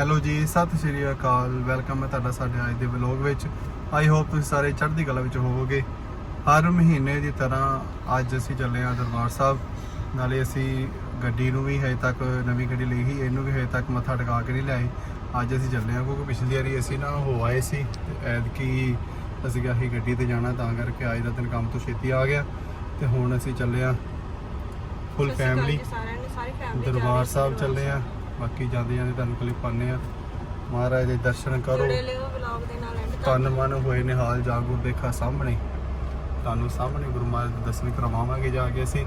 Hello ਜੀ ਸਤਿ ਸ਼੍ਰੀ ਅਕਾਲ। Welcome ਹੈ ਤੁਹਾਡਾ ਸਾਡੇ ਅੱਜ ਦੇ ਵਲੌਗ ਵਿੱਚ। ਆਈ ਹੋਪ ਤੁਸੀਂ ਸਾਰੇ ਚੜ੍ਹਦੀ ਕਲਾ ਵਿੱਚ ਹੋਵੋਗੇ। ਹਰ ਮਹੀਨੇ ਦੀ ਤਰ੍ਹਾਂ ਅੱਜ ਅਸੀਂ ਚੱਲੇ ਹਾਂ ਦਰਬਾਰ ਸਾਹਿਬ। ਨਾਲੇ ਅਸੀਂ ਗੱਡੀ ਨੂੰ ਵੀ ਹਜੇ ਤੱਕ ਨਵੀਂ ਗੱਡੀ ਲਈ ਸੀ ਇਹਨੂੰ ਵੀ ਹਜੇ ਤੱਕ ਮੱਥਾ ਟਿਕਾ ਕੇ ਨਹੀਂ ਲਿਆਏ। ਅੱਜ ਅਸੀਂ ਚੱਲੇ ਹਾਂ ਕਿਉਂਕਿ ਪਿਛਲੀ ਵਾਰੀ ਅਸੀਂ ਨਾ ਹੋ ਆਏ ਸੀ ਐਤਕੀ ਅਸੀਂ ਕਿਹਾ ਸੀ ਗੱਡੀ ਤੇ ਜਾਣਾ ਤਾਂ ਕਰਕੇ ਅੱਜ ਦਾ ਦਿਨ ਕੰਮ ਤੋਂ ਛੇਤੀ ਆ ਗਿਆ ਤੇ ਹੁਣ ਅਸੀਂ ਚੱਲੇ ਹਾਂ ਫੁੱਲ ਫੈਮਿਲੀ ਸਾਰਿਆਂ ਨੇ ਸਾਰੀ ਫੈਮਿਲੀ ਦਰਬਾਰ ਸਾਹਿਬ ਚੱਲੇ ਆ ਬਾਕੀ ਜਾਂਦੇ ਜਾਂਦੇ ਤੁਹਾਨੂੰ ਕਲਿੱਪ ਪਾਣੇ ਆ ਮਹਾਰਾਜ ਦੇ ਦਰਸ਼ਨ ਕਰੋ। ਜੁੜੇ ਲਿਓ ਵਲੌਗ ਦੇ ਨਾਲ ਐਂਡ ਤਨ ਮਨ ਹੋਏ ਨੇ ਹਾਲ ਜਾਗੋ ਦੇਖਾ ਸਾਹਮਣੇ। ਤੁਹਾਨੂੰ ਸਾਹਮਣੇ ਗੁਰੂ ਮਹਾਰਾਜ ਦੇ ਦਰਸ਼ਨ ਕਰਵਾਵਾਂਗੇ ਜਾ ਕੇ ਅਸੀਂ।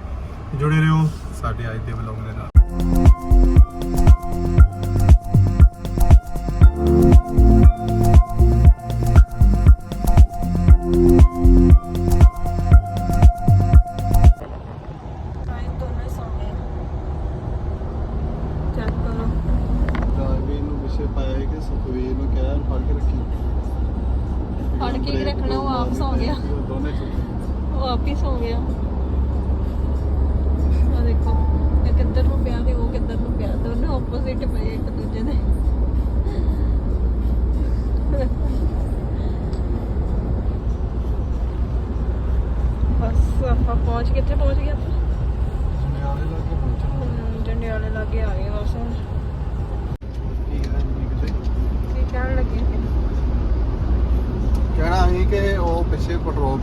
ਜੁੜੇ ਰਹੋ ਸਾਡੇ ਅੱਜ ਦੇ ਵਲੌਗ ਦੇ ਨਾਲ।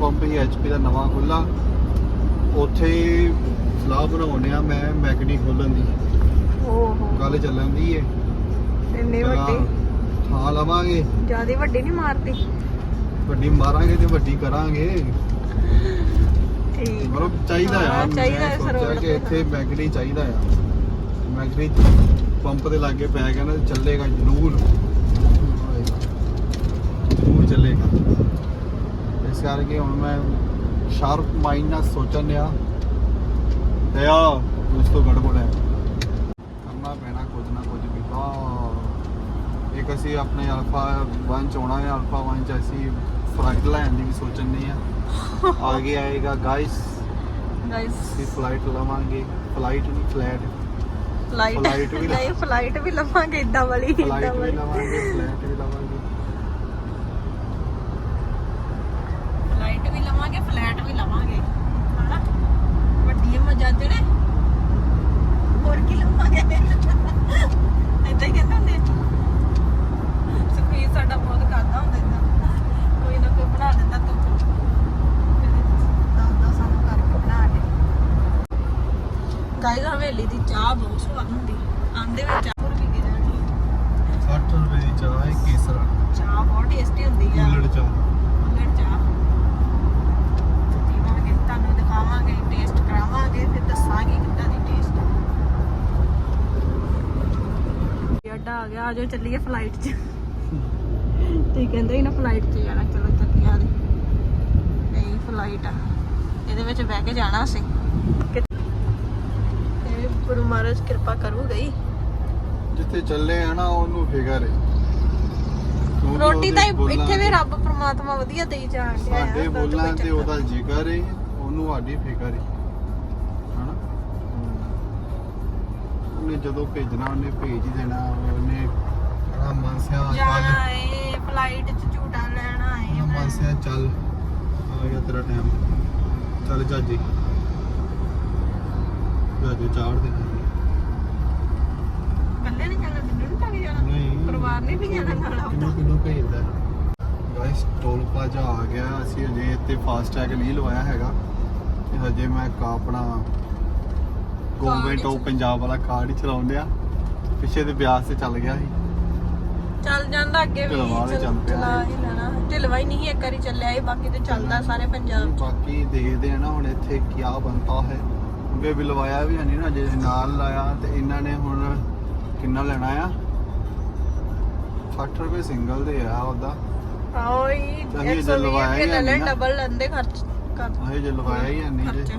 ਪੰਪ ਹੀ ਐਚਪੀ ਦਾ ਨਵਾਂ ਖੁੱਲਾ ਉੱਥੇ ਹੀ ਸਲਾਹ ਬਣਾਉਂਦੇ ਆ ਮੈਂ ਮੈਕਡੀ ਖੋਲਣ ਦੀ। ਓਹੋ। ਗੱਲ ਚੱਲਣ ਦੀ ਏ। ਇੰਨੀ ਵੱਡੀ? ਥਾਂ ਲਵਾਂਗੇ। ਜਿਆਦੀ ਵੱਡੀ ਨਹੀਂ ਮਾਰਦੀ? ਵੱਡੀ ਮਾਰਾਂਗੇ ਤੇ ਵੱਡੀ ਕਰਾਂਗੇ। ਠੀਕ। ਮਤਲਬ ਚਾਹੀਦਾ ਆ ਹਾਂ, ਚਾਹੀਦਾ ਹੈ ਮੈਂ ਸਰ ਸੋਚਿਆ road ਕਿ ਤੇ ਇੱਥੇ ਮੈਕਡੀ ਚਾਹੀਦਾ ਆ। ਮੈਕਡੀ ਪੰਪ ਦੇ ਲਾਗੇ ਪੈ ਗਿਆ ਨਾ ਚੱਲੇਗਾ ਜ਼ਰੂਰ। ਜ਼ਰੂਰ ਚੱਲੇਗਾ। ਇਸ ਕਰਕੇ ਹੁਣ ਮੈਂ ਸ਼ਾਰਪ ਮਾਈਂਡ ਨਾਲ ਸੋਚਣ ਡਿਆ। ਤੇ ਆ ਉਸ ਤੋਂ ਗੜਬੜ ਹੈ। ਕਰਨਾ ਪੈਣਾ ਕੁਝ ਨਾ ਕੁਝ ਵੀ। ਹਾਂ ਇੱਕ ਅਸੀਂ ਆਪਣੇ ਅਲਫਾ 1 ਚ ਆਉਣਾ ਹੈ ਅਲਫਾ 1 ਚ ਅਸੀਂ ਫਲਾਈਟ ਲੈਣ ਦੀ ਵੀ ਸੋਚਣ ਨਹੀਂ ਆ ਆਗੇ ਆਏਗਾ ਗਾਇਸ ਗਾਇਸ ਅਸੀਂ ਫਲਾਈਟ ਲਵਾਂਗੇ। ਫਲਾਈਟ ਨਹੀਂ ਫਲੈਟ ਫਲਾਈਟ ਵੀ ਨਹੀਂ ਫਲਾਈਟ ਵੀ ਲਵਾਂਗੇ ਇਦਾਂ ਵਾਲੀ ਫਲਾਈਟ ਵੀ ਲਵਾਂਗੇ ਫਲੈਟ ਵੀ ਲਵਾਂਗੇ ਫਲਾਈਟ ਵੀ ਲਵਾਂਗੇ ਫਲੈਟ ਵੀ ਲਵਾਂਗੇ। ਹਨਾ? ਵੱਡੀ ਮਜਾ ਜਿਹੜੇ ਹੋਰ ਕੀ ਲਵਾਂਗੇ? ਏਦਾਂ ਹੀ ਕਹਿੰਦੇ ਹੁੰਦੇ ਸੁਖਵੀਰ ਸਾਡਾ ਬਹੁਤ ਕਰਦਾ ਹੁੰਦਾ ਏਦਾਂ। ਕੋਈ ਨਾ ਕੋਈ ਬਣਾ ਦਿੰਦਾ ਤੂੰ ਦੱਸਦਾ ਸਾਨੂੰ ਕਰਕੇ ਬਣਾ ਦੇ ਗਾਇਸ ਹਵੇਲੀ ਦੀ ਚਾਹ ਬਹੁਤ ਸਵਾਦ ਹੁੰਦੀ। ਆਂਦੇ ਵਿੱਚ ਚਾਹ ਵੀ ਕੇ ਜਾਣੀ 60 ਰੁਪਏ ਦੀ ਚਾਹ ਹੈ ਕੇਸਰ ਚਾਹ ਬਹੁਤ ਟੇਸਟੀ ਹੁੰਦੀ ਆ। ਕੁੱਲੜ ਚਾਹ। ਕੁੱਲੜ ਚਾਹ ਪੀਵਾਂਗੇ ਤੁਹਾਨੂੰ ਦਿਖਾਵਾਂਗੇ ਟੇਸਟ ਕਰਾਵਾਂਗੇ ਫਿਰ ਦੱਸਾਂਗੇ ਕਿੱਦਾਂ ਦੀ ਟੇਸਟ ਅੱਡਾ ਆ ਗਿਆ ਆਜੋ ਚੱਲੀਏ ਫਲਾਈਟ 'ਚ। ਤੇ ਕਹਿੰਦੇ ਹੀ ਨਾ ਫਲਾਈਟ 'ਚ ਜਾਣਾ ਚਲੋ ਚੱਲੀਏ ਆ ਨਹੀਂ ਫਲਾਈਟ ਆ। ਇਹਦੇ ਵਿੱਚ ਬਹਿ ਕੇ ਜਾਣਾ ਅਸੀਂ। ਇਹ ਗੁਰੂ ਮਹਾਰਾਜ ਕਿਰਪਾ ਕਰੂਗਾ ਹੀ ਜਿੱਥੇ ਚੱਲੇ ਆ ਨਾ ਉਹਨੂੰ ਫਿਕਰ ਹੈ ਰੋਟੀ ਤਾਂ ਇੱਥੇ ਵੀ ਰੱਬ ਪ੍ਰਮਾਤਮਾ ਵਧੀਆ ਦੇਈ ਜਾਣ ਡਿਆ ਆ, ਸਾਡੇ ਤਾਂ ਬੋਲਾਂ ਤੇ ਉਹਦਾ ਜ਼ਿਕਰ ਹੈ ਉਹਨੂੰ ਸਾਡੀ ਫਿਕਰ ਹੈ ਉਹਨੇ ਜਦੋਂ ਭੇਜਣਾ ਉਹਨੇ ਭੇਜ ਹੀ ਦੇਣਾ ਉਹਨੇ ਕਹਣਾ ਮਾਨਸਿਆ ਜਾਣਾ ਚੱਲ ਏ ਫਲਾਈਟ 'ਚ ਝੂਟਾ ਲੈਣਾ ਏ ਮੈਂ। ਮਾਨਸਿਆ ਚੱਲ। ਆ ਗਿਆ ਤੇਰਾ ਟਾਈਮ ਚੱਲ ਜਾਜੀ। ਜਾਜੀ ਚਾੜ ਦੇ। ਇਕੱਲੇ ਨਹੀਂ ਜਾਣਾ ਬਿੱਲੂ ਨਹੀਂ ਜਾਣਾ? ਨਹੀਂ। ਪਰਿਵਾਰ ਨਹੀਂ ਵੀ ਜਾਣਾ ਨਾਲ ਕਿੰਨੂੰ ਆਪਦਾ ਕਿੰਨੂੰ ਭੇਜਦਾ? ਗਾਇਸ ਟੋਲ ਪਲਾਜ਼ਾ ਆ ਗਿਆ। ਅਸੀਂ ਅਜੇ ਇੱਥੇ ਫਾਸਟ ਟੈਗ ਨਹੀਂ ਲਵਾਇਆ ਹੈਗਾ। ਤੇ ਹਜੇ ਮੈਂ ਕਾ ਆਪਣਾ ਗਵਰਨਮੈਂਟ ਆਫ ਪੰਜਾਬ ਵਾਲਾ ਕਾਰਡ ਹੀ ਚਲਾਉਂਦੇ ਆ। ਪਿੱਛੇ ਤੇ ਬਿਆਸ ਤੇ ਚੱਲ ਗਿਆ ਸੀ। ਚੱਲ ਜਾਂਦਾ ਅੱਗੇ ਵੀ ਢਿਲਵਾਂ ਵਾਲੇ ਚੱਲ- ਚੱਲ ਪਿਆ ਚਲਾ ਹੀ ਲੈਣਾ ਢਿਲਵਾ ਹੀ ਨਹੀਂ ਇੱਕ ਵਾਰੀ ਚੱਲਿਆ ਏ ਬਾਕੀ ਤੇ ਚੱਲਦਾ ਸਾਰੇ ਪੰਜਾਬ 'ਚ। ਬਾਕੀ ਦੇਖਦੇ ਆ ਨਾ ਹੁਣ ਇੱਥੇ ਕੀ ਬਣਦਾ ਹੈ। ਕਿਉਂਕਿ ਵੀ ਲਵਾਇਆ ਵੀ ਨਹੀਂ ਨਾ ਜੇ ਨਾਲ ਲਾਇਆ ਤੇ ਇਹਨਾਂ ਨੇ ਹੁਣ ਕਿੰਨਾ ਲੈਣਾ ਆ? 60 ਰੁਪਏ ਸਿੰਗਲ ਦੇ ਆ ਉਹਦਾ। ਆਓ ਹੀ ਅਸੀਂ 120 ਜੇ ਲਵਾਇਆ ਰੁਪਏ ਹੀ ਲੈ ਲੈ। ਡਬਲ ਲੈਂਦੇ ਖਰਚ ਕਰ ਇਹ ਜੇ ਲਵਾਇਆ ਹੀ ਹੈ ਨਹੀਂ ਜੇ ਖਰਚਾ।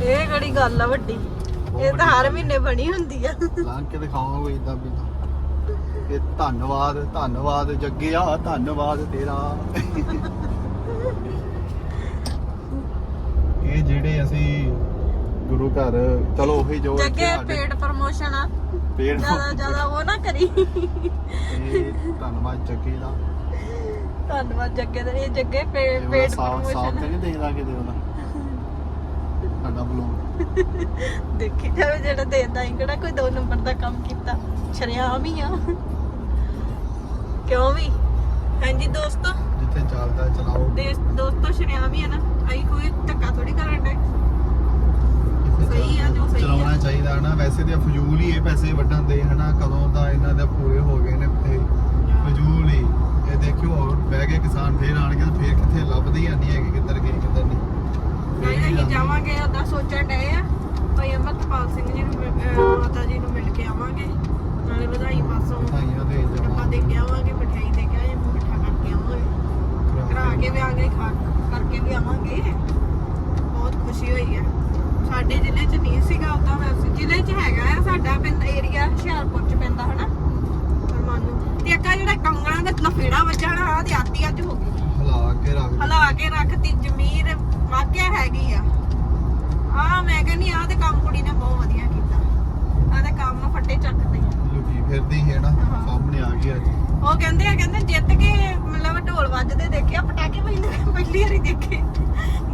ਇਹ ਕਿਹੜੀ ਗੱਲ ਆ ਵੱਡੀ? ਇਹ ਤਾਂ ਹਰ ਮਹੀਨੇ ਬਣੀ ਹੁੰਦੀ ਆ। ਲਾਂ ਕੇ ਦਿਖਾਵਾਂਗੇ ਇਦਾਂ ਵੀ ਤਾਂ। ਇਹ ਧੰਨਵਾਦ ਧੰਨਵਾਦ ਜੱਗਿਆ ਧੰਨਵਾਦ ਤੇਰਾ। ਇਹ ਜਿਹੜੇ ਅਸੀਂ ਗੁਰੂ ਘਰ ਚਲੋ ਉਹੀ ਜੋ ਜੱਗੇ ਪੇਡ ਪ੍ਰਮੋਸ਼ਨ ਆ। ਪੇੜ ਜ਼ਿਆਦਾ ਜ਼ਿਆਦਾ ਉਹ ਨਾ ਕਰੀ। ਇਹ ਧੰਨਵਾਦ ਜੱਗੇ ਦਾ। ਧੰਨਵਾਦ ਜੱਗੇ ਦਾ। ਇਹ ਜੱਗੇ ਇਹ ਪੇਡ ਉਹਦਾ ਪੇਡ ਸਾਫ਼ ਸਾਫ਼ ਤੇ ਪ੍ਰਮੋਸ਼ਨ ਨਹੀਂ ਦੇਖਦਾ ਕਿਤੇ ਉਹਦਾ। ਸਾਡਾ ਬਲੌਗ ਦੇਖੀ ਜਾਵੇ ਜਿਹੜਾ ਦੇਦਾ ਹੀ ਕਿਹੜਾ ਕੋਈ ਦੋ ਨੰਬਰ ਦਾ ਕੰਮ ਕੀਤਾ। ਸ਼ਰਿਆਮ ਹੀ ਆ। ਕਿਉਂ ਵੀ? ਹਾਂਜੀ ਦੋਸਤੋ। ਜਿੱਥੇ ਚੱਲਦਾ ਚਲਾਓ। ਦੇਸ ਦੋਸਤੋ ਸ਼ਰਿਆਮ ਹੀ ਆ ਨਾ। ਅਸੀਂ ਕੋਈ ਧੱਕਾ ਥੋੜੀ ਕਰਨ ਦੇ ਜਿੱਥੇ ਸਹੀ ਆ, ਜੋ ਸਹੀ ਆ। ਚਲਾਉਣਾ ਚਾਹੀਦਾ ਹਨਾ ਵੈਸੇ ਤੇ ਫਜ਼ੂਲ ਹੀ ਇਹ ਪੈਸੇ ਵੱਢਣ ਦੇ ਹਨਾ। ਕਦੋਂ ਦਾ ਇਹਨਾਂ ਦੇ ਪੂਰੇ ਹੋ ਗਏ ਨੇ ਤੇ ਫਜ਼ੂਲ ਹੀ। ਇਹ ਦੇਖਿਓ ਹੋਰ ਬਹਿ ਕੇ ਕਿਸਾਨ ਫੇਰ ਆਣਗੇ ਤੇ ਫੇਰ ਕਿੱਥੇ ਲੱਭਦੇ ਹੀ ਨਹੀਂ ਹੈਗੇ ਕਿੱਧਰ ਗਏ ਹੀ ਅਸੀਂ। ਜਾਵਾਂਗੇ ਉਹਦਾ ਸੋਚਣ ਡਏ ਆ। ਭਾਈ ਅਮਰਪਾਲ ਸਿੰਘ ਜੀ ਨੂੰ ਅਹ ਮਾਤਾ ਜੀ ਨੂੰ ਮਿਲ ਕੇ ਆਵਾਂਗੇ। ਨਾਲੇ ਵਧਾਈ ਪਾਸੋਂ ਵਧਾਈਆਂ ਦੇ ਆਪਾਂ ਜਾਵਾਂ ਦੇ ਕੇ ਆਵਾਂਗੇ ਮਠਿਆਈ ਦੇ ਕੇ ਆਏ ਮਿੱਠਾ ਕਰਕੇ ਆਵਾਂਗੇ। ਕਰਾ ਕੇ ਵੀ ਆਵਾਂਗੇ। ਖਾ ਕਰਕੇ ਵੀ ਆਵਾਂਗੇ ਬਹੁਤ ਖੁਸ਼ੀ ਹੋਈ ਹੈ ਸਾਡੇ ਜ਼ਿਲ੍ਹੇ 'ਚ ਨਹੀਂ ਸੀਗਾ ਉਦਾਂ ਵੈਸੇ। ਜ਼ਿਲ੍ਹੇ 'ਚ ਹੈਗਾ ਆ ਸਾਡਾ ਪਿੰਡ ਏਰੀਆ ਹੁਸ਼ਿਆਰਪੁਰ 'ਚ ਪੈਂਦਾ ਹਨਾ? ਪਰਮਾਨੂ। ਤੇ ਇੱਕ ਆਹ ਜਿਹੜਾ ਕੰਗਣਾ ਦਾ ਲਫੇੜਾ ਵੱਜਣਾ ਆ ਤੇ ਆਤੀ ਅੱਜ ਹੋ ਗਈ। ਹਲਾ ਕੇ ਰੱਖ। ਹਲਾ ਕੇ ਰੱਖਤੀ ਜ਼ਮੀਰ ਵਾਕਿਆ ਹੈਗੀ ਆ। ਆ ਮੈਂ ਕਹਿੰਦੀ ਆ ਤੇ ਕੰਮ ਕੁੜੀ ਨੇ ਬਹੁਤ ਵਧੀਆ ਕੀਤਾ। ਆ ਤੇ ਕੰਮ ਫੱਟੇ ਚੱਕਦੇ ਲੁਕੀ ਫਿਰਦੀ ਹੈ ਨਾ ਹਾਂ। ਸਾਹਮਣੇ ਆ ਗਈ ਅੱਜ। ਉਹ ਕਹਿੰਦੇ ਆ ਕਹਿੰਦੇ ਜਿੱਤ ਕੇ ਮਤਲਬ ਢੋਲ ਵੱਜਦੇ ਦੇਖਿਆ ਪਟਾਕੇ ਪੈਂਦੇ ਪਹਿਲੀ ਵਾਰੀ ਦੇਖੇ।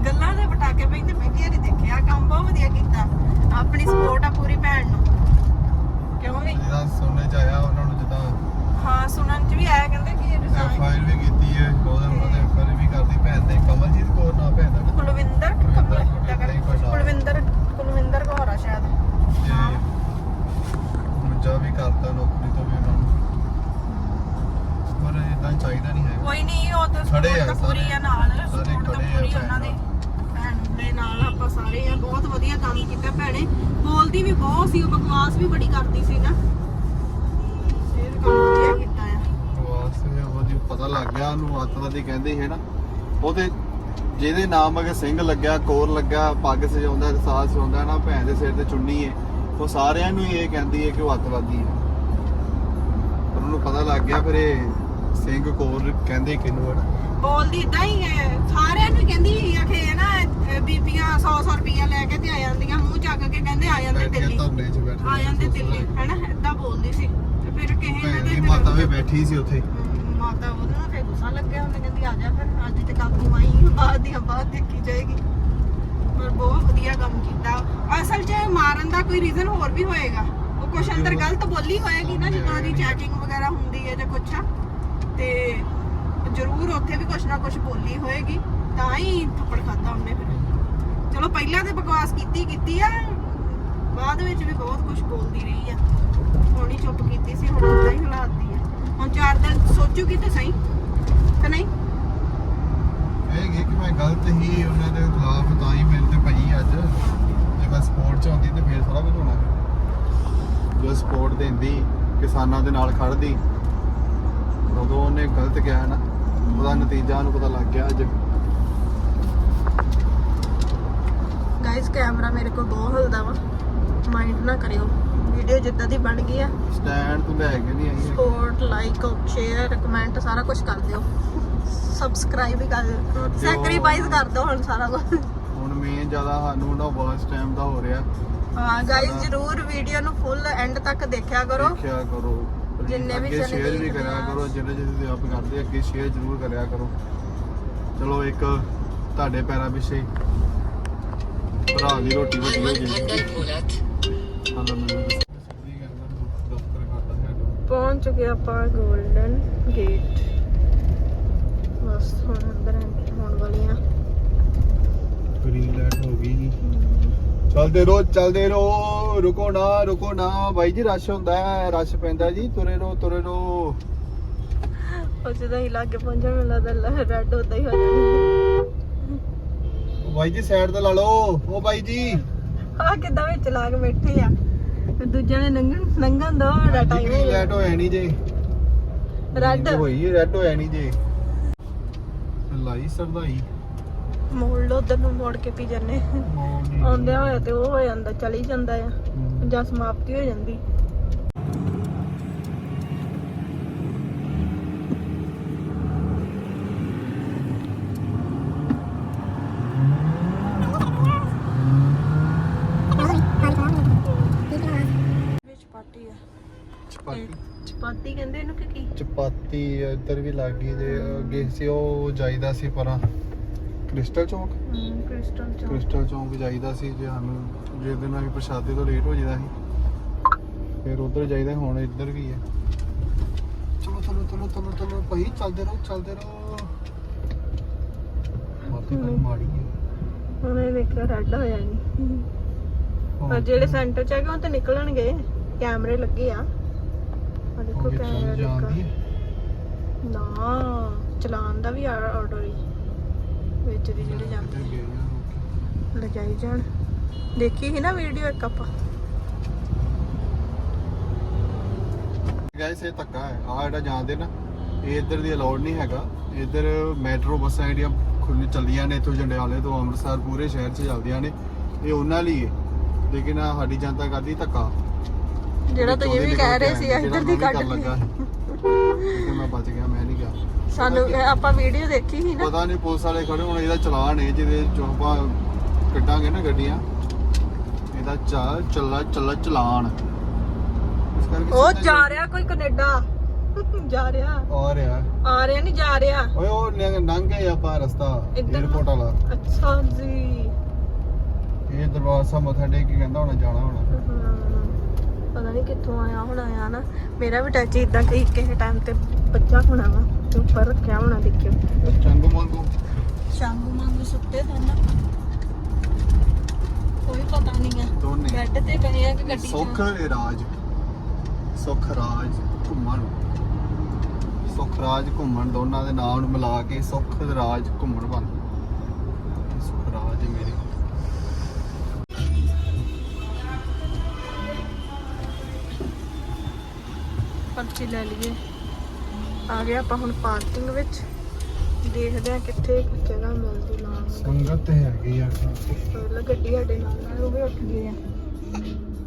ਗੱਲਾਂ ਦੇ ਪਟਾਕੇ ਪੈਂਦੇ ਪਹਿਲੀ ਵਾਰੀ ਦੇਖਿਆ ਕੰਮ ਬਹੁਤ ਵਧੀਆ ਕੀਤਾ। ਆਪਣੀ ਸਪੋਰਟ ਆ ਪੂਰੀ ਭੈਣ ਨੂੰ। ਕਿਉਂ ਵੀ ਜਿਹਦਾ ਸੁਣਨੇ ਚ ਆਇਆ ਉਹਨਾਂ ਨੂੰ ਜਿੱਦਾਂ ਹਾਂ ਸੁਣਨ ਚ ਵੀ ਆਇਆ ਕਹਿੰਦੇ ਕਿ ਐਫ resign- ਆਈ ਵੀ ਕੀਤੀ ਹੈ ਉਹਦੇ ਉਹਦੇ ਐਫ ਵੀ ਕਰਦੀ ਭੈਣ ਦੇ ਕਮਲਜੀਤ ਕੌਰ ਨਾ ਭੈਣ ਦਾ ਕੁਲਵਿੰਦਰ ਕਿ ਕੁਲਵਿੰਦਰ, ਕਮਲ ਕੁਲਵਿੰਦਰ ਹੀ ਕੋਈ ਨਾਮ। ਕੁਲਵਿੰਦਰ ਕੁਲਵਿੰਦਰ ਕੌਰ ਆ ਸ਼ਾਇਦ ਹਾਂ। ਤੇ ਦੂਜਾ ਵੀ ਕਰਤਾ ਨੌਕਰੀ ਤੋਂ ਵੀ ਉਹਨਾਂ ਨੂੰ ਪਰ ਇਦਾਂ ਚਾਹੀਦਾ ਨਹੀਂ ਹੈ ਕੋਈ ਨਹੀਂ ਉਹ ਤਾਂ ਖੜੇ support ਆ ਤਾਂ ਪੂਰੀ ਆ ਨਾਲ ਸਾਰੇ ਤਾਂ ਪੂਰੀ ਉਹਨਾਂ ਦੇ। ਭੈਣ ਦੇ ਨਾਲ ਆਪਾਂ ਸਾਰੇ ਆ, ਬਹੁਤ ਵਧੀਆ ਕੰਮ ਕੀਤਾ ਭੈਣੇ। ਬੋਲਦੀ ਵੀ ਬਹੁਤ ਸੀ, ਉਹ ਬਕਵਾਸ ਵੀ ਬੜੀ ਕਰਦੀ ਸੀ ਨਾ। ਇਹ ਕੰਮ ਵਧੀਆ ਕੀਤਾ ਆ। ਵਾਸਤੇ ਉਹਦੀ ਪਤਾ ਲੱਗ ਗਿਆ ਉਹਨੂੰ ਅੱਤਵਾਦੀ ਕਹਿੰਦੇ ਸੀ ਨਾ। ਉਹ ਜਿਹਦੇ ਨਾਮ ਅਗੇ ਸਿੰਘ ਲੱਗਿਆ, ਕੋਰ ਲੱਗਾ ਪੱਗ ਸਜਾਉਂਦਾ ਰਸਾਲ ਸਜਾਉਂਦਾ ਨਾ, ਭੈਣ ਦੇ ਸਿਰ ਤੇ ਚੁੰਨੀ ਹੈ ਉਹ ਸਾਰਿਆਂ ਨੂੰ ਇਹ ਕਹਿੰਦੀ ਹੈ ਕਿ ਉਹ ਅੱਤਵਾਦੀ ਹੈ ਉਹਨੂੰ ਪਤਾ ਲੱਗ ਗਿਆ, ਫਿਰ ਇਹ ਸਿੰਘ ਕੋਰ ਕਹਿੰਦੇ ਕਿਹਨੂੰ ਹੈ ਨਾ ਬੋਲਦੀ ਇਦਾਂ ਹੀ ਹੈ। ਸਾਰਿਆਂ ਨੂੰ ਕਹਿੰਦੀ ਆਖੇ ਨਾ ਅਹ ਬੀਬੀਆਂ 100 100 ਰੁਪਈਆ ਲੈ ਕੇ ਤੇ ਆ ਜਾਂਦੀਆਂ ਮੂੰਹ ਚੱਕ ਕੇ ਕਹਿੰਦੇ ਆ ਜਾਂਦੇ ਬੈਠ ਕੇ ਦਿੱਲੀ। ਧਰਨੇ 'ਚ ਬੈਠੇ ਆ ਜਾਂਦੇ ਦਿੱਲੀ ਹੈਨਾ? ਏਦਾਂ ਬੋਲਦੀ ਸੀ। ਤੇ ਫਿਰ ਕਿਸੇ ਨੇ ਦੀ ਤੇ ਮਾਤਾ ਵੀ ਬੈਠੀ ਸੀ ਉੱਥੇ। ਹਮ, ਮਾਤਾ ਉਹਨੂੰ ਨਾ ਫਿਰ ਗੁੱਸਾ ਲੱਗਿਆ ਉਹਨੇ ਕਹਿੰਦੀ ਆ ਜਾ ਫਿਰ ਅੱਜ ਤੇ ਕਾਬੂ ਆਈ ਬਾਅਦ ਦੀਆਂ ਬਾਅਦ ਦੇਖੀ ਜਾਏਗੀ। ਪਰ ਬਹੁਤ ਵਧੀਆ ਕੰਮ ਕੀਤਾ। ਅਸਲ 'ਚ ਮਾਰਨ ਦਾ ਕੋਈ ਰੀਜ਼ਨ ਹੋਰ ਵੀ ਹੋਏਗਾ। ਉਹ ਕੁਛ ਅੰਦਰ ਗਲਤ ਬੋਲੀ ਹੋਏਗੀ ਨਾ ਜਦੋਂ ਉਹਦੀ ਚੈਕਿੰਗ ਵਗੈਰਾ ਹੁੰਦੀ ਹੈ ਜਾਂ ਕੁਛ ਤੇ ਜ਼ਰੂਰ ਉੱਥੇ ਵੀ ਕੁਛ ਨਾ ਕੁਛ ਬੋਲੀ ਹੋਏਗੀ, ਤਾਂ ਹੀ ਥੱਪੜ ਖਾਦਾ ਉਹਨੇ ਫਿਰ। ਚਲੋ ਪਹਿਲਾਂ ਤੇ ਬਕਵਾਸ ਕੀਤੀ ਕੀਤੀ ਆ, ਬਾਅਦ ਵਿੱਚ ਵੀ ਬਹੁਤ ਕੁਝ ਬੋਲਦੀ ਰਹੀ ਆ। ਹੁਣ ਚੁੱਪ ਕੀਤੀ ਸੀ, ਹੁਣ ਉਦਾਂ ਹੀ ਹਲਾਤੀ ਆ। ਹੁਣ ਚਾਰ ਦਿਨ ਸੋਚੂਗੀ ਤੇ ਸਹੀ, ਕਿ ਨਹੀਂ? ਇਹ ਕਿ ਮੈਂ ਗਲਤ ਹੀ ਉਹਨਾਂ ਦੇ ਖਿਲਾਫ ਤਾਂ ਹੀ ਮੇਰੇ ਤੇ ਪਈ ਅੱਜ। ਜੇ ਮੈਂ ਸਪੋਰਟ ਚ ਆਉਂਦੀ ਤੇ ਫੇਰ ਸਾਰਾ ਕੁਝ ਹੋਣਾ। ਸੀ। ਸਪੋਰਟ ਦਿੰਦੀ, ਕਿਸਾਨਾਂ ਦੇ ਨਾਲ ਖੜਦੀ ਉਦੋਂ ਉਹਨੇ ਗਲਤ ਕਿਹਾ ਨਾ ਉਹਦਾ ਨਤੀਜਾ ਨੂੰ ਪਤਾ ਲੱਗ ਗਿਆ ਅੱਜ। ਗਾਇਸ ਕੈਮਰਾ ਮੇਰੇ ਕੋਲ ਬਹੁਤ ਹਿਲਦਾ ਵਾ। ਮਾਈਂਡ ਨਾ ਕਰਿਓ। ਵੀਡੀਓ ਜਿੱਦਾਂ ਦੀ ਬਣ ਗਈ ਆ। ਸਟੈਂਡ ਤੋਂ ਲੈ ਕੇ ਨਹੀਂ ਆਈ। ਸਪੋਰਟ ਲਾਈਕ ਸ਼ੇਅਰ ਕਮੈਂਟ ਸਾਰਾ ਕੁਝ ਕਰ ਦਿਓ। ਸਬਸਕ੍ਰਾਈਬ ਵੀ ਕਰ ਦਿਓ। ਸੈਕਰੀਫਾਈਸ ਕਰ ਦਿਓ ਹੁਣ ਸਾਰਾ ਕੁਝ ਹੁਣ ਮੇਨ ਜ਼ਿਆਦਾ ਸਾਨੂੰ ਨਾ ਵਾਚ ਟਾਈਮ ਦਾ ਹੋ ਰਿਹਾ। ਹਾਂ ਗਾਇਸ ਜਰੂਰ ਵੀਡੀਓ ਨੂੰ ਫੁੱਲ ਐਂਡ ਤੱਕ ਦੇਖਿਆ ਕਰੋ। ਦੇਖਿਆ ਕਰੋ। ਜਿੰਨੇ ਵੀ ਅੱਗੇ ਜਣੇ ਸ਼ੇਅਰ ਵੀ ਕਰਿਆ। ਕਰੋ ਜਿੰਨੇ ਜਿਹਦੇ ਤੇ ਆਪ ਕਰਦੇ ਅੱਗੇ ਸ਼ੇਅਰ ਜ਼ਰੂਰ ਕਰਿਆ ਕਰੋ। ਚਲੋ ਇੱਕ ਤੁਹਾਡੇ ਪੈਰਾਂ ਪਿੱਛੇ ਭਰਾ ਦੀ ਰੋਟੀ ਵੱਡੀ ਹੋ। ਜੀ ਹਾਲਾ ਮੈਨੂੰ ਪਹੁੰਚ ਚੁੱਕੇ ਆਪਾਂ 골ਡਨ ਗੇਟ ਬਸ ਹੁਣ ਅੰਦਰ ਐਂਟਰ ਹੋਣ ਵਾਲੀ ਆ। ਗ੍ਰੀਨ ਲਾਈਟ ਹੋ ਗਈ ਚਲਦੇ ਰੋ ਚਲਦੇ ਰੋ ਰੁਕੋ ਨਾ ਰੁਕੋ ਨਾ। ਬਾਈ ਜੀ ਰਸ਼ ਹੁੰਦਾ ਹੈ ਰਸ਼ ਪੈਂਦਾ ਜੀ। ਤੁਰੇ ਰੋ ਤੁਰੇ ਰੋ ਉਹ ਜਦੋਂ ਹੀ ਲਾਗੇ ਪਹੁੰਚਣ ਮੈਨੂੰ ਲੱਗਦਾ ਰੈੱਡ ਉਦਾਂ ਹੀ ਹੋ ਜਾਣੀ। ਉਹ ਬਾਈ ਜੀ ਸਾਈਡ ਤੇ ਲਾ ਲਓ। ਉਹ ਬਾਈ ਜੀ। ਆ ਕਿੱਦਾਂ ਵਿੱਚ ਲਾ ਕੇ ਬੈਠੇ ਆ? ਦੂਜਿਆਂ ਨੇ ਦੋ ਟਾਈਮ ਹੋਇਆ ਨਹੀਂ ਜੇ। ਰੈੱਡ ਨੀਂਦ ਹੋਈ ਰੈੱਡ ਹੋਇਆ ਨਹੀਂ ਜੇ। ਲਾਈ ਸਰਦਾਈ। ਮੋੜ ਲੋ ਉਧਰ ਨੂੰ ਮੋੜ ਕੇ ਪੀ ਜਾਂਦੇ। ਆਉਂਦਿਆਂ ਹੋਇਆ ਤੇ ਉਹ ਹੋ ਜਾਂਦਾ ਚਲੀ ਜਾਂਦਾ ਆ। ਜਾਂ ਸਮਾਪਤੀ ਹੋ ਜਾਂਦੀ। ਚਪਾਤੀ ਕਹਿੰਦੇ ਇਹਨੂੰ ਕਿ ਕੀ? ਚਪਾਤੀ ਇੱਧਰ ਵੀ ਲੱਗ ਗਈ ਜੇ ਅੱਗੇ ਸੀ ਉਹ ਜਾਈਦਾ ਸੀ ਪਰਾਂ। ਕ੍ਰਿਸਟਲ ਚੌਂਕ? ਹਮ, ਕ੍ਰਿਸਟਲ ਚੌਂਕ। ਕ੍ਰਿਸਟਲ ਚੌਂਕ ਜਾਈਦਾ ਸੀ ਜੇ ਸਾਨੂੰ ਜੇ ਦਿਨ ਅਸੀਂ ਪ੍ਰਸ਼ਾਦੇ ਤੋਂ ਲੇਟ ਹੋ ਜਾਂਦਾ ਸੀ। ਫਿਰ ਉਧਰ ਜਾਈਦਾ ਹੁਣ ਇੱਧਰ ਵੀ ਹੈ। ਚਲੋ ਚਲੋ ਚਲੋ ਚਲੋ ਚਲੋ ਭਾਈ ਚੱਲਦੇ ਰਹੋ ਚੱਲਦੇ ਰਹੋ। ਮਾਤੀ ਬੜੀ ਮਾੜੀ ਹੈ। ਇਹ ਦੇਖਿਆ ਰੈੱਡ ਹੋਇਆ ਨਹੀਂ ਪਰ ਜਿਹੜੇ ਸੈਂਟਰ ਚ ਹੈਗੇ ਉਹ ਤੇ ਨਿਕਲਣਗੇ। ਕੈਮਰੇ ਲੱਗੇ ਆ। ਆ ਦੇਖੋ ਕੈਮਰਾ ਜਾਂਦੀ ਲੱਗਾ ਹੈ। ਨਾ ਚਲਾਨ ਦਾ ਵੀ ਆਰਡਰ ਹੀ। ਵਿੱਚ ਦੀ ਜਿਹੜੇ ਜਾਂਦੇ ਇੱਧਰ ਗਏ ਆ। ਲੋਕੀ। ਲਜਾਈ ਜਾਣ। ਦੇਖੀ ਸੀ ਨਾ ਵੀਡੀਓ ਇੱਕ ਆਪਾਂ। ਗਾਇਸ ਇਹ ਧੱਕਾ ਹੈ। ਆ ਜਿਹੜਾ ਜਾਂਦੇ ਨਾ ਇਹ ਇੱਧਰ ਦੀ ਅਲਾਉਡ ਨਹੀਂ ਹੈਗਾ। ਇੱਧਰ ਮੈਟਰੋ ਬੱਸਾਂ ਜਿਹੜੀਆਂ ਖੁੱਲੀ ਚੱਲੀਆਂ ਨੇ ਇੱਥੋਂ ਜੰਡਿਆਲੇ ਤੋਂ ਅੰਮ੍ਰਿਤਸਰ ਪੂਰੇ ਸ਼ਹਿਰ 'ਚ ਚੱਲਦੀਆਂ ਨੇ। ਇਹ ਉਹਨਾਂ ਲਈ ਹੈ ਲੇਕਿਨ ਆਹ ਸਾਡੀ ਜਨਤਾ ਕਰਦੀ ਧੱਕਾ। ਜਿਹੜਾ ਤੁਸੀਂ ਵੀ ਕਹਿ ਰਹੇ ਸੀ ਇੱਧਰ ਦੀ ਕੱਢ ਲਈ ਮੈਂ ਬਚ ਗਿਆ ਸਾਨੂੰ ਆਪਾਂ ਵੀਡੀਓ ਦੇਖੀ ਸੀ ਨਾ। ਪਤਾ ਨਹੀਂ ਪੁਲਿਸ ਵਾਲੇ ਖੜੇ ਹੁਣ ਇਹਦਾ ਚਲਾਨ ਹੈ ਜਿਹਦੇ ਚੋਂ ਆਪਾਂ ਕੱਢਾਂਗੇ ਨਾ ਗੱਡੀਆਂ। ਇਹਦਾ ਚੱਲ ਚੱਲਾ ਚੱਲਾ ਚਲਾਨ। ਇਸ ਕਰਕੇ ਉਹ ਜਾ ਰਿਹਾ ਕੋਈ ਕੈਨੇਡਾ। ਜਾ ਰਿਹਾ। ਆ ਰਿਹਾ। ਆ ਰਿਹਾ ਨਹੀਂ ਜਾ ਰਿਹਾ। ਓਏ ਉਹ ਲੰਘ ਲੰਘ ਗਏ ਆਪਾਂ ਰਸਤਾ? 에어ਪੋਰਟ ਵਾਲਾ। ਅੱਛਾ ਜੀ। ਇਹ ਮੱਥਾ ਟੇਕ ਕੇ ਕਹਿੰਦਾ ਹੋਣਾ ਜਾਣਾ ਹੋਣਾ। ਹਮ, ਪਤਾ ਨਹੀਂ ਕਿੱਥੋਂ ਆਇਆ ਹੁਣ ਆਇਆ ਨਾ। ਮੇਰਾ ਵੀ ਟੱਚ ਇਦਾਂ ਕਈ ਕਿਸੇ ਟਾਈਮ ਤੇ ਬੱਚਾ ਹੋਣਾ ਵਾ ਤੇ ਉੱਪਰ ਰੱਖਿਆ ਹੋਣਾ ਦੇਖਿਓ। ਚੰਗੂ ਮੰਗੂ। ਸ਼ਾਂਗੂ ਮੰਗੂ ਸੁੱਤੇ ਸਨ ਕੋਈ ਪਤਾ ਨਹੀਂ ਹੈ ਬੈੱਡ ਤੇ ਪਏ ਆ ਕਿ ਗੱਡੀ ਸੁੱਖ ਰਾਜ। ਸੁੱਖ ਰਾਜ ਘੁੰਮਣ। ਸੁੱਖ ਰਾਜ ਘੁੰਮਣ ਦੋਨਾਂ ਦੇ ਨਾਮ ਨੂੰ ਮਿਲਾ ਕੇ ਸੁੱਖ ਰਾਜ ਘੁੰਮਣ ਬਣ ਸੁੱਖ ਰਾਜ ਮੇਰੇ ਪਰਚੀ ਲੈ ਲਈਏ। ਆ ਗਏ ਆਪਾਂ ਹੁਣ ਪਾਰਕਿੰਗ ਵਿੱਚ। ਦੇਖਦੇ ਆ ਕਿੱਥੇ ਜਗ੍ਹਾ ਮਿਲਦੀ ਨਾ ਸੰਗਤ ਹੈਗੀ ਆ। ਪਹਿਲਾਂ ਗੱਡੀ ਸਾਡੇ ਨਾਲ ਨਾਲ ਉਹ ਵੀ ਉੱਠ ਗਏ ਆ।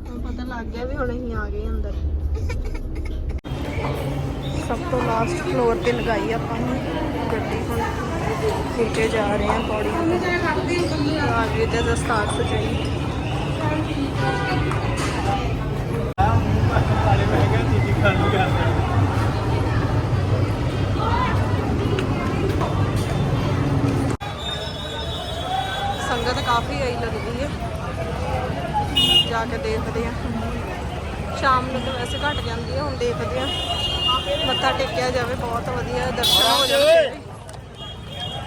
ਹੁਣ ਪਤਾ ਲੱਗ ਗਿਆ ਵੀ ਹੁਣ ਅਸੀਂ ਆ ਗਏ ਅੰਦਰ। ਸਭ ਤੋਂ ਲਾਸਟ ਫਲੋਰ ਤੇ ਲਗਾਈ ਆਪਾਂ ਨੇ ਗੱਡੀ ਹੁਣ। ਨੀਚੇ ਜਾ ਰਹੇ ਆ ਪੌੜੀਆਂ ਤੇ। ਆ ਗਏ ਤੇ ਦਸਤਾਰ ਸਜਾਈ ਸੰਗਤ ਕਾਫੀ ਆਈ ਲੱਗਦੀ ਹੈ। ਜਾ ਕੇ ਦੇਖਦੇ ਆ ਸ਼ਾਮ ਨੂੰ ਤਾਂ ਵੈਸੇ ਘਟ ਜਾਂਦੀ ਹੈ ਹੁਣ ਦੇਖਦੇ ਆ ਮੱਥਾ ਟੇਕਿਆ ਜਾਵੇ ਬਹੁਤ ਵਧੀਆ ਦਰਸ਼ਨ ਹੋ ਜਾਣਗੇ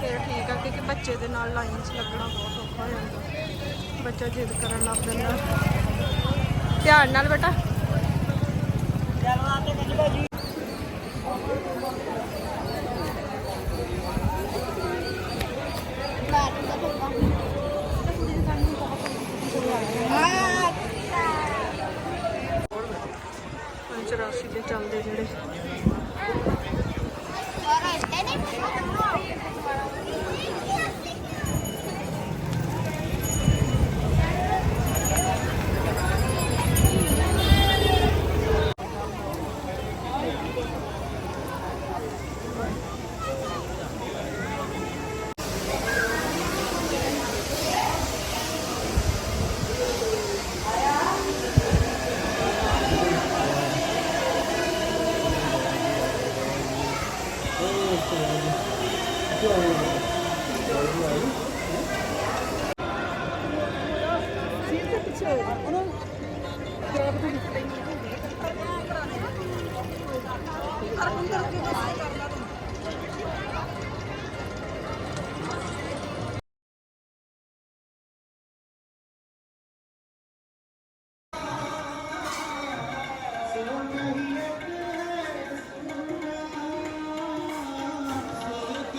ਫਿਰ ਠੀਕ ਆ ਕਿਉਂਕਿ ਬੱਚੇ ਦੇ ਨਾਲ ਲਾਈਨ 'ਚ ਲੱਗਣਾ ਬਹੁਤ ਔਖਾ ਹੋ ਜਾਂਦਾ। ਬੱਚਾ ਜਿੱਦ ਕਰਨ ਲੱਗ ਜਾਂਦਾ। ਧਿਆਨ ਨਾਲ ਬੇਟਾ। ਚੁਰਾਸੀ ਦੇ ਚੱਲਦੇ ਜਿਹੜੇ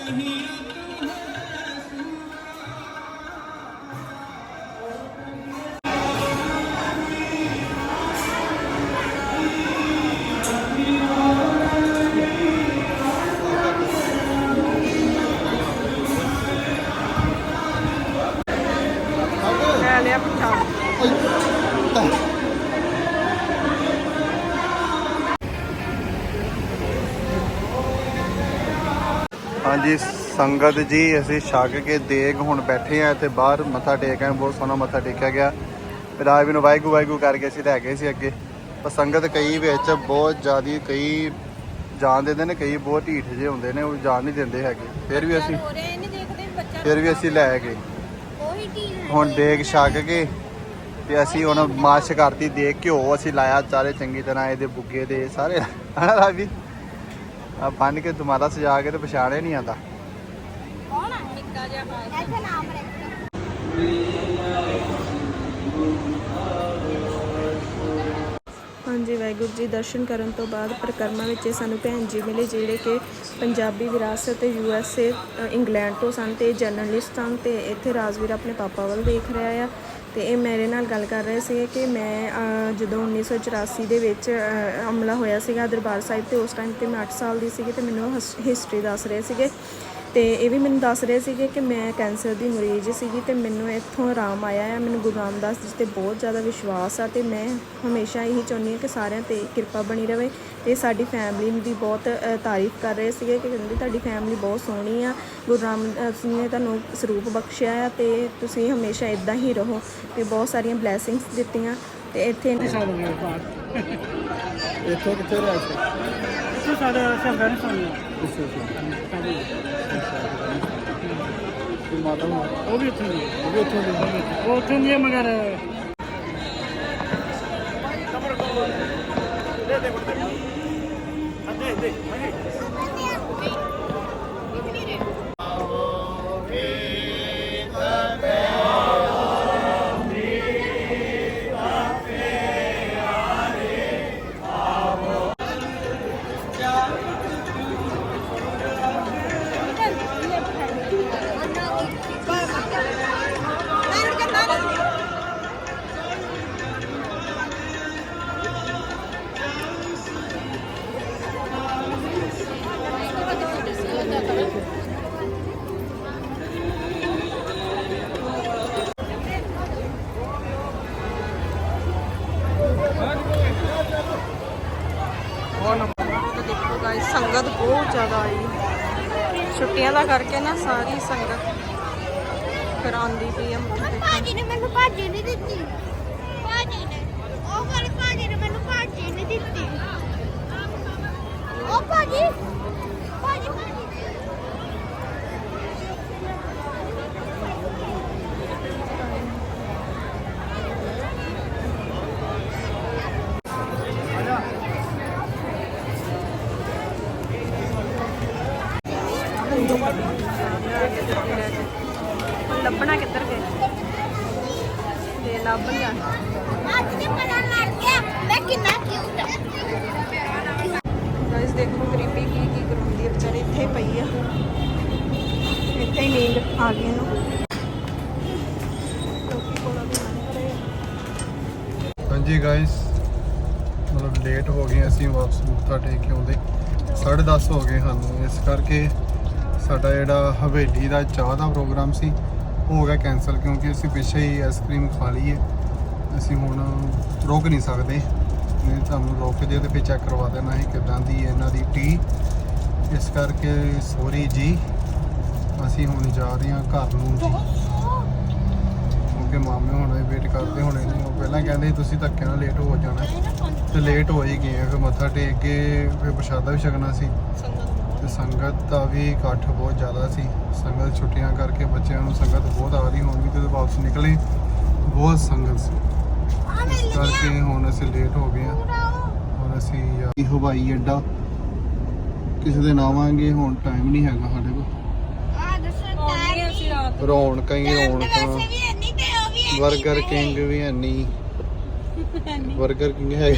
कहीं ਸੰਗਤ ਜੀ ਅਸੀਂ ਛੱਕ ਕੇ ਦੇਗ ਹੁਣ ਬੈਠੇ ਆ ਇੱਥੇ ਬਾਹਰ ਮੱਥਾ ਟੇਕ ਆਏ ਬਹੁਤ ਸੋਹਣਾ ਮੱਥਾ ਟੇਕਿਆ ਗਿਆ। ਰਾਜ ਵੀ ਨੂੰ ਵਾਹਿਗੁਰੂ ਵਾਹਿਗੁਰੂ ਕਰਕੇ ਅਸੀਂ ਲੈ ਗਏ ਸੀ ਅੱਗੇ। ਪਰ ਸੰਗਤ ਕਈ ਵਿੱਚ ਬਹੁਤ ਜ਼ਿਆਦੀ ਕਈ ਜਾਣ ਦਿੰਦੇ ਨੇ ਕਈ ਬਹੁਤ ਢੀਠ ਜਿਹੇ ਹੁੰਦੇ ਨੇ ਉਹ ਜਾਣ ਨਹੀਂ ਦਿੰਦੇ ਹੈਗੇ। ਫਿਰ ਵੀ ਅਸੀਂ ਫਿਰ ਵੀ ਅਸੀਂ ਲੈ ਗਏ। ਹੁਣ ਦੇਗ ਛੱਕ ਕੇ ਤੇ ਅਸੀਂ ਹੁਣ ਮਾਸ਼ ਕਰਤੀ ਦੇਖ ਘਿਓ ਅਸੀਂ ਲਾਇਆ ਚਾਰੇ ਚੰਗੀ ਤਰ੍ਹਾਂ ਇਹਦੇ ਬੁੱਗੇ ਦੇ ਸਾਰੇ। ਰਾਵੀ ਆ ਬੰਨ ਕੇ ਦੁਮਾਰਾ ਸਜਾ ਕੇ ਤੇ ਪਛਾਣੇ ਨਹੀਂ ਆਂਦਾ ਇੱਥੇ ਨਾਮ ਹਾਂਜੀ ਵਾਹਿਗੁਰੂ ਜੀ ਦਰਸ਼ਨ ਕਰਨ ਤੋਂ ਬਾਅਦ ਪ੍ਰਕਰਮਾ ਵਿੱਚ ਇਹ ਸਾਨੂੰ ਭੈਣ ਜੀ ਮਿਲੇ ਜਿਹੜੇ ਕਿ ਪੰਜਾਬੀ ਵਿਰਾਸਤ ਯੂ ਐਸ ਏ ਇੰਗਲੈਂਡ ਤੋਂ ਸਨ ਤੇ ਜਰਨਲਿਸਟ ਸਨ ਤੇ ਇੱਥੇ ਰਾਜਵੀਰ ਆਪਣੇ ਪਾਪਾ ਵੱਲ ਦੇਖ ਰਿਹਾ ਆ। ਤੇ ਇਹ ਮੇਰੇ ਨਾਲ ਗੱਲ ਕਰ ਰਹੇ ਸੀਗੇ ਕਿ ਮੈਂ ਅਹ, ਜਦੋਂ 1984 ਦੇ ਵਿੱਚ ਹਮਲਾ ਹੋਇਆ ਸੀਗਾ ਦਰਬਾਰ ਸਾਹਿਬ ਤੇ ਉਸ ਟਾਈਮ ਤੇ ਮੈਂ 8 ਸਾਲ ਦੀ ਸੀਗੀ ਤੇ ਮੈਨੂੰ ਹਿਸਟਰੀ ਦੱਸ ਰਹੇ ਸੀਗੇ। ਤੇ ਇਹ ਵੀ ਮੈਨੂੰ ਦੱਸ ਰਹੇ ਸੀਗੇ ਕਿ ਮੈਂ ਕੈਂਸਰ ਦੀ ਮਰੀਜ਼ ਸੀਗੀ ਤੇ ਮੈਨੂੰ ਇੱਥੋਂ ਆਰਾਮ ਆਇਆ ਹੈ ਮੈਨੂੰ ਗੁਰੂ ਰਾਮਦਾਸ ਜੀ ਤੇ ਬਹੁਤ ਜ਼ਿਆਦਾ ਵਿਸ਼ਵਾਸ ਆ ਤੇ ਮੈਂ ਹਮੇਸ਼ਾ ਇਹੀ ਚਾਹੁੰਦੀ ਹਾਂ ਕਿ ਸਾਰਿਆਂ ਤੇ ਕਿਰਪਾ ਬਣੀ ਰਵੇ ਤੇ ਸਾਡੀ ਫੈਮਿਲੀ ਦੀ ਬਹੁਤ ਤਾਰੀਫ ਕਰ ਰਹੇ ਸੀਗੇ ਕਿ ਕਹਿੰਦੇ ਤੁਹਾਡੀ ਫੈਮਿਲੀ ਬਹੁਤ ਸੋਹਣੀ ਆ। ਗੁਰੂ ਰਾਮਦਾਸ ਜੀ ਨੇ ਤੁਹਾਨੂੰ ਸਰੂਪ ਬਖਸ਼ਿਆ ਆ ਤੇ ਤੁਸੀਂ ਹਮੇਸ਼ਾ ਇਦਾਂ ਹੀ ਰਹੋ ਤੇ ਬਹੁਤ ਸਾਰੀਆਂ ਬਲੇਸਿੰਗਸ ਦਿੱਤੀਆਂ ਤੇ ਇੱਥੇ ਇੱਥੋਂ ਕਿੱਥੇ ਰਹਿ ਸੀ ਇੱਥੇ ਸਾਡਾ ਅਫਗਾਨਿਸਤਾਨ ਸਾਡੇ ਮਾਤਾ ਉਹ ਵੀ ਇੱਥੇ ਦੀ ਉਹ ਵੀ ਇੱਥੋਂ ਦੇ ਉਹ ਉੱਥੇ ਦੀ ਹੈ ਮਗਰ ਸਾਰੀ ਸੰਗਤ ਲੇਟ ਹੋ ਗਏ ਅਸੀਂ ਵਾਪਸ ਮੱਥਾ ਟੇਕ ਕੇ ਆਉਂਦੇ। 10:30 ਹੋ ਗਏ ਹਨ ਇਸ ਕਰਕੇ ਸਾਡਾ ਜਿਹੜਾ ਹਵੇਲੀ ਦਾ ਚਾਹ ਦਾ ਪ੍ਰੋਗਰਾਮ ਸੀ ਉਹ ਹੋ ਗਿਆ ਕੈਨਸਲ ਕਿਉਂਕਿ ਅਸੀਂ ਪਿੱਛੇ ਹੀ ਆਈਸਕ੍ਰੀਮ ਖਾ ਲਈ ਹੈ ਅਸੀਂ ਹੁਣ ਰੁਕ ਨਹੀਂ ਸਕਦੇ। ਨਹੀਂ ਤੁਹਾਨੂੰ ਰੁਕ ਜੇ ਤੇ ਫਿਰ ਚੈੱਕ ਕਰਵਾ ਦੇਣਾ ਹੈ ਕਿਦਾਂ ਦੀ ਇਹਨਾਂ ਦੀ ਟੀ ਇਸ ਕਰਕੇ ਸੋਰੀ ਜੀ ਅਸੀਂ ਹੁਣ ਜਾ ਰਹੇ ਹਾਂ ਘਰ ਨੂੰ ਜੀ। ਕਿਉਂਕਿ ਮਾਮੇ ਹੁਣ ਵੇਟ ਕਰਦੇ ਹੋਣੇ ਨੇ ਉਹ ਪਹਿਲਾਂ ਕਹਿੰਦੇ ਤੁਸੀਂ ਧੱਕੇ ਨਾਲ ਲੇਟ ਹੋ ਜਾਣਾ। ਤੇ ਲੇਟ ਹੋ ਹੀ ਗਏ ਆ, ਫਿਰ ਮੱਥਾ ਟੇਕ ਕੇ ਫਿਰ ਪ੍ਰਸ਼ਾਦਾ ਵੀ ਛਕਣਾ ਸੀ। ਤੇ ਸੰਗਤ ਦਾ ਵੀ ਇਕੱਠ ਬਹੁਤ ਜ਼ਿਆਦਾ ਸੀ। ਸੰਗਤ ਛੁੱਟੀਆਂ ਕਰਕੇ ਬੱਚਿਆਂ ਨੂੰ ਸੰਗਤ ਬਹੁਤ ਆ ਰਹੀ ਹੁਣ ਵੀ ਜਦੋਂ ਵਾਪਸ ਨਿਕਲੇ ਬਹੁਤ ਸੰਗਤ ਸੀ। ਇਸ ਕਰਕੇ ਹੁਣ ਅਸੀਂ ਲੇਟ ਹੋ ਗਏ ਆ। ਹੁਣ ਅਸੀਂ ਯਾ- ਹਵਾਈ ਅੱਡਾ ਕਿਸੇ ਦਿਨ ਆਵਾਂਗੇ ਹੁਣ ਟਾਈਮ ਨਹੀਂ ਹੈਗਾ ਸਾਡੇ ਕੋਲ। ਆ ਦੱਸੋ ਆਉਂਦੇ ਅਸੀਂ ਰਾਤ ਰੌਣਕਾਂ ਹੀ ਰੌਣਕਾਂ। ਵੀ ਇੰਨੀ ਤੇ ਉਹ ਵੀ ਇੰਨੀ 버ਗਰ ਤੇ ਕਿੰਗ ਵੀ ਹੈ ਨਹੀਂ 버ਗਰ ਕਿੰਗ ਹੈ।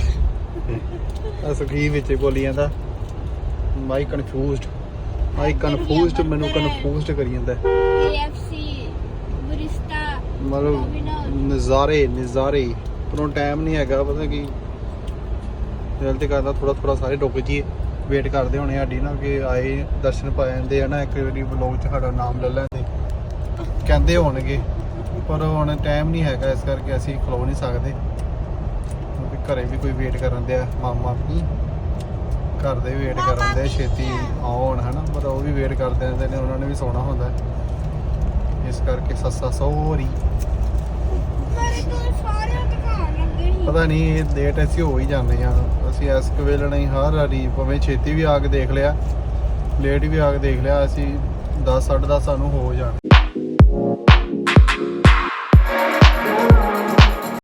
ਆ ਸੁਖੀ ਵਿੱਚ ਬੋਲੀ ਜਾਂਦਾ। ਮਾਈ ਕਨਫਿਊਜ਼ਡ ਮਾਈ ਕਨਫਿਊਜ਼ਡ ਮੈਨੂੰ ਕਨਫਿਊਜ਼ਡ ਕਰੀ ਜਾਂਦਾ। KFC ਮਤਲਬ ਨਜ਼ਾਰੇ ਨਜ਼ਾਰੇ। ਪਰ ਟਾਈਮ ਨਹੀਂ ਹੈਗਾ ਪਤਾ ਕੀ? ਦਿਲ ਤੇ ਕਰਦਾ ਥੋੜਾ ਥੋੜਾ ਸਾਰੇ ਰੁਕ ਜੀਏ ਵੇਟ ਕਰਦੇ ਹੋਣੇ ਸਾਡੀ ਨਾ ਕਿ ਆਏ ਦਰਸ਼ਨ ਪਾ ਜਾਂਦੇ ਆ ਨਾ ਇੱਕ ਵਾਰੀ ਵਲੋਗ 'ਚ ਸਾਡਾ ਨਾਮ ਲੈ ਲੈਂਦੇ। ਕਹਿੰਦੇ ਹੋਣਗੇ ਪਰ ਹੁਣ ਟਾਈਮ ਨਹੀਂ ਹੈਗਾ ਇਸ ਕਰਕੇ ਅਸੀਂ ਖਲੋ ਨਹੀਂ ਸਕਦੇ। ਘਰੇ ਵੀ ਕੋਈ ਵੇਟ ਕਰਨ ਦਿਆ ਮਾਮਾ ਵੀ ਘਰ ਦੇ ਵੇਟ ਕਰਨ ਦੇ ਛੇਤੀ ਆਉਣ ਹਨਾ ਪਰ ਉਹ ਵੀ ਵੇਟ ਕਰਦੇ ਰਹਿੰਦੇ ਨੇ ਉਹਨਾਂ ਨੇ ਵੀ ਸੌਣਾ ਹੁੰਦਾ। ਇਸ ਕਰਕੇ ਸੱਸਾ ਸੋਰੀ। ਪਤਾ ਨਹੀਂ ਇਹ ਲੇਟ ਅਸੀਂ ਹੋ ਹੀ ਜਾਂਦੇ ਆ ਅਸੀਂ ਇਸ ਵੇਲੇ ਨਹੀਂ ਹਰ ਵਾਰੀ ਭਾਵੇਂ ਛੇਤੀ ਵੀ ਆ ਕੇ ਦੇਖ ਲਿਆ ਲੇਟ ਵੀ ਆ ਕੇ ਦੇਖ ਲਿਆ ਅਸੀਂ 10 10:30 ਸਾਨੂੰ ਹੋ ਜਾਣੇ।